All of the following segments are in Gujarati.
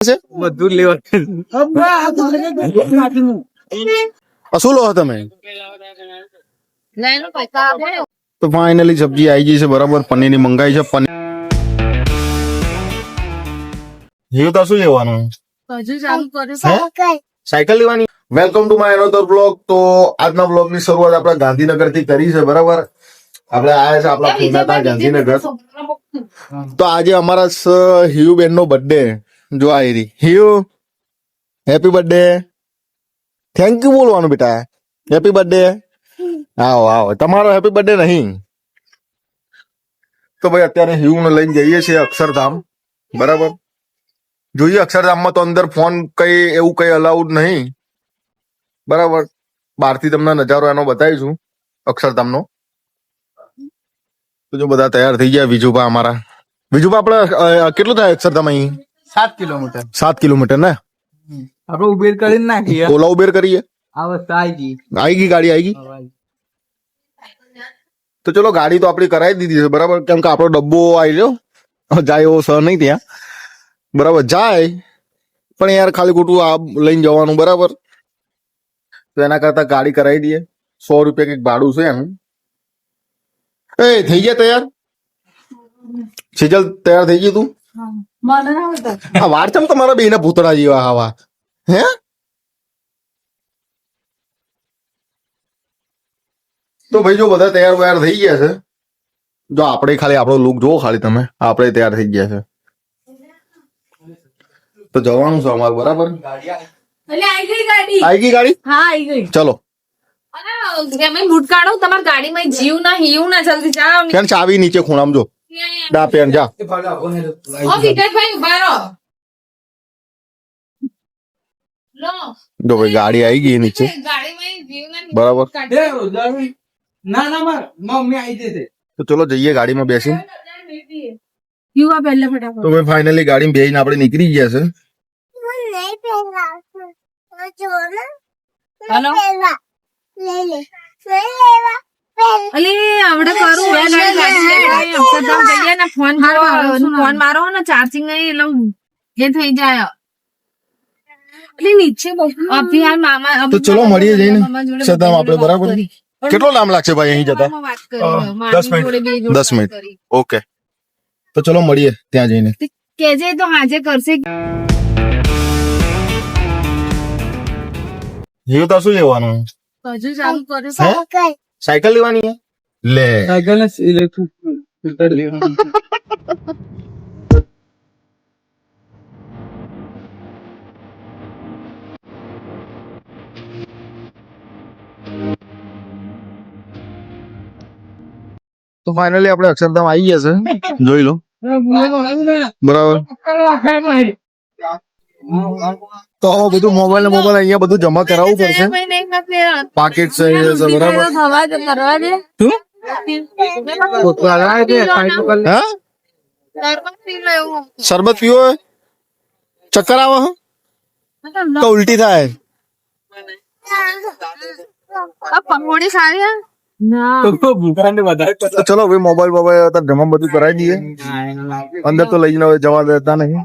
છે? બધું લેવા શું લો તમે? લઈને પૈસા આપો તો ફાઇનલી સબ્જી આવી ગઈ છે બરાબર. પનીરની મંગાઈ છે પનીર. જીવ તો શું લેવાનું? સાયકલ લેવાની? Welcome to my another blog તો આજના બ્લોગની શરૂઆત આપણે ગાંધીનગરથી કરી છે બરાબર? આપણે આયા છે આપણા ગાંધીનગર. તો આજે અમારા હિયુબેન નો બર્થડે જો આ રહી હિયુ હેપી બર્થડે થેન્ક યુ બોલવાનું બેટા. હેપી બર્થડે આવો આવો. તમારો હેપી બર્થડે નહીં. તો ભાઈ અત્યારે હિયુને લઈને જઈએ છીએ અક્ષરધામ. બરાબર? જોઈએ અક્ષરધામમાં તો અંદર ફોન કઈ એવું કઈ અલાઉડ નહીં. બરાબર? બહારથી તમને નજારો એનો બતાવીશું, અક્ષરધામનો. તો જો બધા તૈયાર થઈ ગયા વિજુભા અમારા. વિજુભા, આપણે કેટલું થાય અક્ષરધામ અહીં? સાત કિલોમીટર સાત કિલોમીટર ને આપડે ઉબેર કરીને નાખીએ ઓલા ઉબેર કરીએ આ વસ્તુ આવી ગઈ આવી ગઈ ગાડી આવી ગઈ તો ચલો ગાડી તો આપણી કરાવી દીધી છે બરાબર કેમ કે આપણો ડબ્બો આવી રહ્યો જાય એવો સહ નહીં ત્યાં બરાબર જાય પણ યાર ખાલી ખોટું આ લઈને જવાનું બરાબર તો એના કરતા ગાડી કરાવી દઈએ સો રૂપિયા કંઈક ભાડું છે એનું એ થઈ ગયા તૈયાર સિજલ તૈયાર થઈ ગઈ તું મને ના આ વાર ચમ તમારા બેના પૂતળા જેવા આવા હે? તો ભાઈ જો બધા તૈયાર વૈયાર થઈ ગયા છે. જો આપણે ખાલી આપણો લુક જોવો ખાલી તમે. આપણે તૈયાર થઈ ગયા છે. તો જવાનું છે અમારું બરાબર? આઈ ગઈ ગાડી. આવી ગઈ ગાડી? હા આઈ ગઈ. ચલો. બૂટ કાઢો તમારી ગાડીમાં જીવ ના હિયું ના જલ્દી જાઓ. ચાવી નીચે ખૂણામાં જો. ડા પેન જા ઓ વિકેટભાઈ ઉભા રહો લો જો ભાઈ ગાડી આવી ગઈ નીચે ગાડીમાં જીવ ના બરાબર ના ના માર મમ્મી આવી જશે તો ચલો જઈએ ગાડીમાં બેસી યુવા પહેલા ફટાફટ તો ભાઈ ફાઇનલી ગાડીમાં બેસીને આપણે નીકળી ગયા છે હલો અલે આવડે કરું જઈએ ને ફોન મારો ફોન મારો ને ચાર્જિંગ નહીં એટલે એ થઈ જાય. એટલે નીચે અભી હાલ મામા તો ચલો મળીએ જઈને. સદામ આપણે બરાબર? કેટલો લાંબ લાગશે ભાઈ અહીં જતા? કરી દસ મિનિટ. દસ. ઓકે. તો ચલો મળીએ ત્યાં જઈને. કેજે તો હાજે કરશે. જીવ તો શું લેવાનું? હજુ ચાલુ કર્યું. હે? સાયકલ લેવાની હે? લે. સાયકલ ને ઇલેક્ટ્રિક ફિલ્ટર લેવાનું. તો ફાઇનલી આપણે અક્ષરધામ આવી ગયા છે. જોઈ લો. બરાબર. તો હવે બધું મોબાઈલ ને મોબાઈલ અહીંયા બધું જમા કરાવવું પડશે. પાકેટ છે બરાબર? શરબત પીવો ચક્કર આવે હે? તો ઉલટી થાય? સારી ચલો ભાઈ મોબાઈલ મોબાઈલ જમા બધું કરાવી દઈએ. અંદર તો લઈને હવે જવા દેતા નહીં.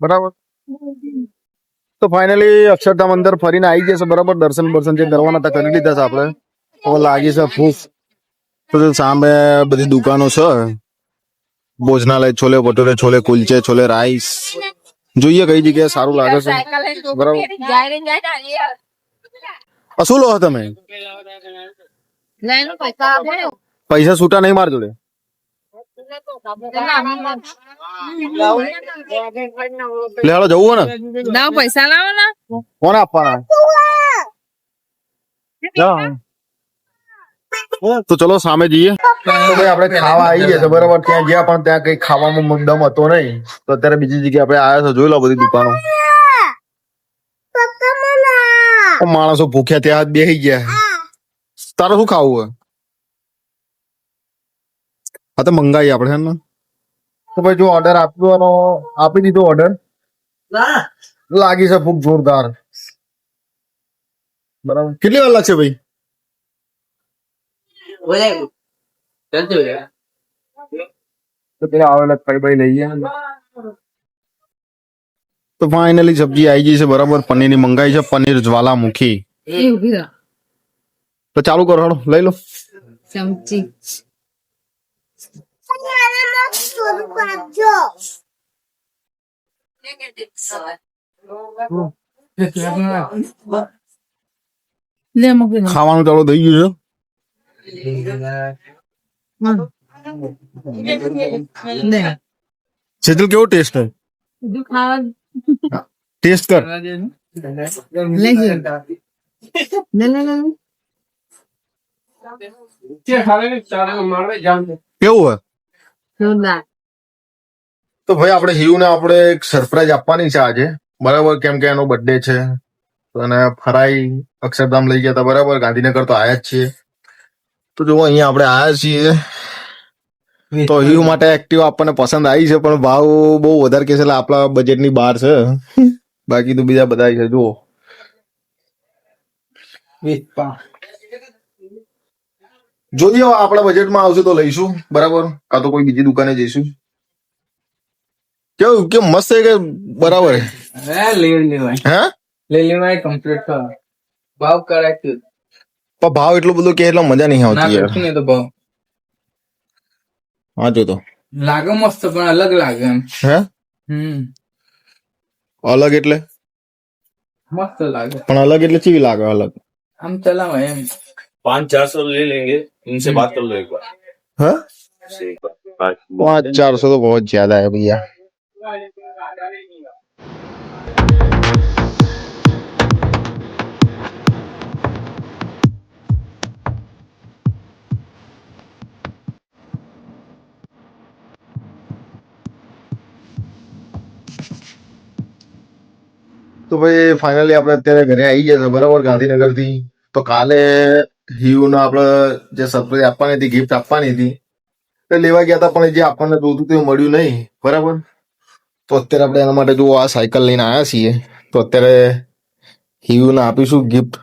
બરાબર તો ફાઇનલી અક્ષરધામ અંદર ફરીને આવી ગયા છે બરાબર દર્શન બર્શન જે કરવાના હતા કરી લીધા છે આપણે હવે લાગી છે ભૂખ તો જો સામે બધી દુકાનો છે ભોજનાલય છોલે ભટુરે છોલે કુલચે છોલે રાઈસ જોઈએ કઈ જગ્યાએ સારું લાગે છે બરાબર જાય રે જાય ડાલી. આ શું લો છો તમે લઈને પૈસા આપો ને. પૈસા છૂટા નહીં માર જોડે લે હાલો જવું હોય ને લાવો પૈસા લાવો ને કોને આપવાના જાઓ. તો ચલો સામે જઈએ તો ભાઈ આપણે ખાવા આવી ગયા છે બરાબર ત્યાં ગયા પણ ત્યાં કઈ ખાવામાં દમ હતો નહીં તો અત્યારે બીજી જગ્યાએ આપણે આવ્યા છે જોઈ લો બધી દુકાનો તો માણસો ભૂખ્યા ત્યાં જ બેસી ગયા તારે શું ખાવું હોય હા તો મંગાવી આપણે હે ને? તો ભાઈ જો ઓર્ડર આપવાનો આપી દીધો ઓર્ડર લાગી છે ભૂખ જોરદાર. બરાબર. કેટલી વાર લાગશે ભાઈ? તો પેલા આવેલા કઈ ભાઈ લઈ ગયા તો ફાઇનલી સબ્જી આવી ગઈ છે બરાબર. પનીરની મંગાઈ છે પનીર જ્વાલામુખી. એ તો ચાલુ કરો લઈ લો. ચમચી. ખાવાનું ચાલુ થઈ ગયું છે. સેજલ કેવો ટેસ્ટ છે? ટેસ્ટ કર. કેવું હોય? તો ભાઈ આપણે હિયુને આપણે એક સરપ્રાઈઝ આપવાની છે આજે. બરાબર કેમ કે એનો બર્થડે છે. અને ફરાઈ અક્ષરધામ લઈ ગયા હતા. બરાબર ગાંધીનગર તો આયા જ છીએ. તો જુઓ અહીંયા આપણે આયા છીએ. તો હિયુ માટે. એક્ટિવ આપણને પસંદ આવી છે પણ ભાવ બહુ વધારે કે છે એટલે આપણા બજેટની બહાર છે. બાકી તો બીજા બધા છે જુઓ. જોઈએ આપણા બજેટમાં આવશે તો લઈશું. બરાબર? કાં તો કોઈ બીજી દુકાને જઈશું. કેવું કેમ મસ્ત છે કે બરાબર છે? હે ભાવ કરાય પણ ભાવ એટલો બધો કે એટલે મજા નહીં આવતી યાર તો ભાવ હા જો તો લાગે મસ્ત પણ અલગ લાગે એમ હે હમ અલગ એટલે મસ્ત લાગે પણ અલગ એટલે ચીવી લાગે અલગ આમ ચલાવાય એમ पाँच चार सौ ले लेंगे इनसे बात कर लो एक बार હા से एक बार बात- पाँच चार सौ तो बहुत ज्यादा है भैया તો ભાઈ ફાઇનલી આપણે અત્યારે ઘરે આવી ગયા છે બરાબર ગાંધીનગર થી તો કાલે હિયુ ને આપણે જે સરપ્રાઈઝ આપવાની હતી ગિફ્ટ આપવાની હતી એ લેવા ગયા હતા પણ જે આપણને જોતું તે મળ્યું નહીં બરાબર તો અત્યારે આપણે એના માટે જો આ સાયકલ લઈને આવ્યા છીએ તો અત્યારે હિયુને આપીશું ગિફ્ટ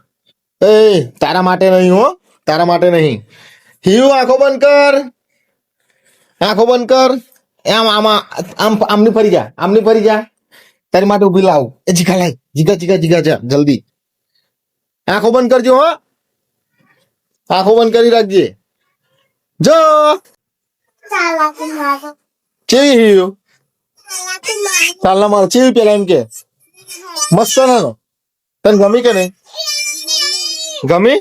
એ તારા માટે નહીં હો તારા માટે નહીં હિયુ આંખો બંધ કર આંખો બંધ કર આમ આમાં આમ આમની ફરી જા આમની ફરી જા તારી માટે ઉભી લાવ એ જીગા લાય જીગા જીગા જીગા જા જલ્દી આંખો બંધ કરજો હો આંખો બંધ કરી રાખજે જો ચેવી હિયુ ચાલના મારો ચેવી પેલા એમ કે મસ્ત ને નો તને ગમી કે નહીં ગમી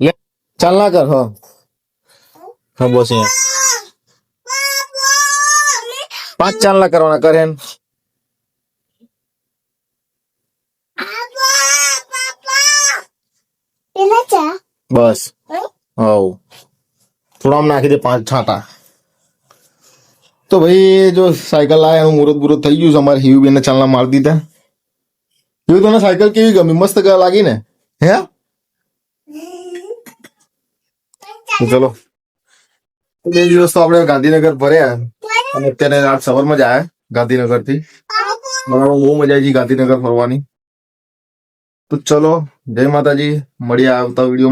લે ચાલના કર હા હા બસ અહીંયા પાંચ ચાલના કરવાના કરે એમ બસ હવ થોડા આમ નાખી દે પાંચ છાંટા તો ભાઈ, જો સાયકલ લાયા એનું મુહૂર્ત બુરત થઈ ગયું છે. અમારે હિયુ બેને ચાલના મારી દીધા. હિયુ, તને સાયકલ કેવી ગમી? મસ્ત લાગી ને? હે? ચલો. બે દિવસ તો આપણે ગાંધીનગર ફર્યા. અને અત્યારે રાત સવારમાં જ આવ્યા ગાંધીનગરથી મને બહુ મજા આવી ગાંધીનગર ફરવાની. તો ચલો, જય માતાજી. મળીએ આવતા વિડીયોમાં.